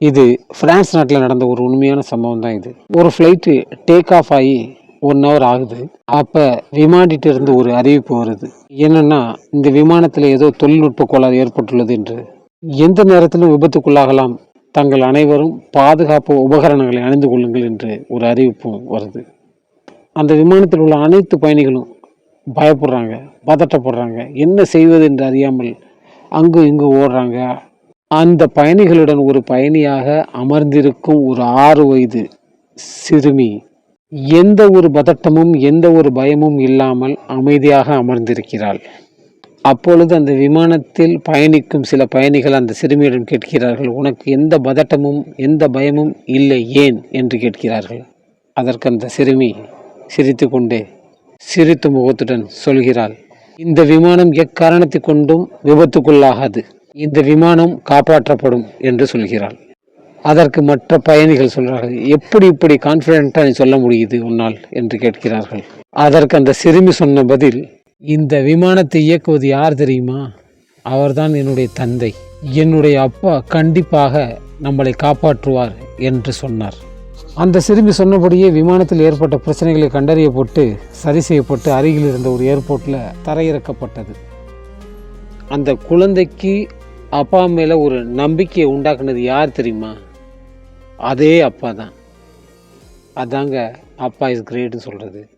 இது பிரான்ஸ் நாட்டில் நடந்த ஒரு உண்மையான சம்பவம் தான் இது. ஒரு ஃப்ளைட்டு டேக் ஆஃப் ஆகி ஒன் ஹவர் ஆகுது. அப்போ விமானிட்டு இருந்து ஒரு அறிவிப்பு வருது. என்னன்னா இந்த விமானத்தில் ஏதோ தொழில்நுட்ப கோளாறு ஏற்பட்டுள்ளது என்று. எந்த நேரத்திலும் விபத்துக்குள்ளாகலாம். தங்கள் அனைவரும் பாதுகாப்பு உபகரணங்களை அணிந்து கொள்ளுங்கள் என்று ஒரு அறிவிப்பும் வருது. அந்த விமானத்தில் உள்ள அனைத்து பயணிகளும் பயப்படுறாங்க பதட்டப்படுறாங்க. என்ன செய்வது என்று அறியாமல் அங்கு இங்கு ஓடுறாங்க. அந்த பயணிகளுடன் ஒரு பயணியாக அமர்ந்திருக்கும் ஒரு ஆறு வயது சிறுமி. எந்த ஒரு பதட்டமும் எந்த ஒரு பயமும் இல்லாமல் அமைதியாக அமர்ந்திருக்கிறாள். அப்பொழுது அந்த விமானத்தில் பயணிக்கும் சில பயணிகள் அந்த சிறுமியிடம் கேட்கிறார்கள் உனக்கு எந்த பதட்டமும் எந்த பயமும் இல்லை ஏன்? என்று கேட்கிறார்கள். அதற்கு அந்த சிறுமி சிரித்துக்கொண்டே சிரித்து முகத்துடன் சொல்கிறாள் இந்த விமானம் எக்காரணத்தை கொண்டும் விபத்துக்குள்ளாகாது. இந்த விமானம் காப்பாற்றப்படும் என்று சொல்கிறாள். அதற்கு மற்ற பயணிகள் சொல்றார்கள் எப்படி இப்படி கான்ஃபிடென்ட்டாக நீ சொல்ல முடியுது உன்னால்? என்று கேட்கிறார்கள். அதற்கு அந்த சிறுமி சொன்ன பதில் இந்த விமானத்தை இயக்குவது யார் தெரியுமா? அவர்தான் என்னுடைய தந்தை. என்னுடைய அப்பா கண்டிப்பாக நம்மளை காப்பாற்றுவார் என்று சொன்னார். அந்த சிறுமி சொன்னபடியே விமானத்தில் ஏற்பட்ட பிரச்சனைகளை கண்டறியப்பட்டு சரி செய்யப்பட்டு அருகில் இருந்த ஒரு ஏர்போர்ட்டில் தரையிறக்கப்பட்டது. அந்த குழந்தைக்கு அப்பா மேலே ஒரு நம்பிக்கையை உண்டாக்குனது யார் தெரியுமா? அதே அப்பா தான். அதாங்க அப்பா இஸ் கிரேட்னு சொல்கிறது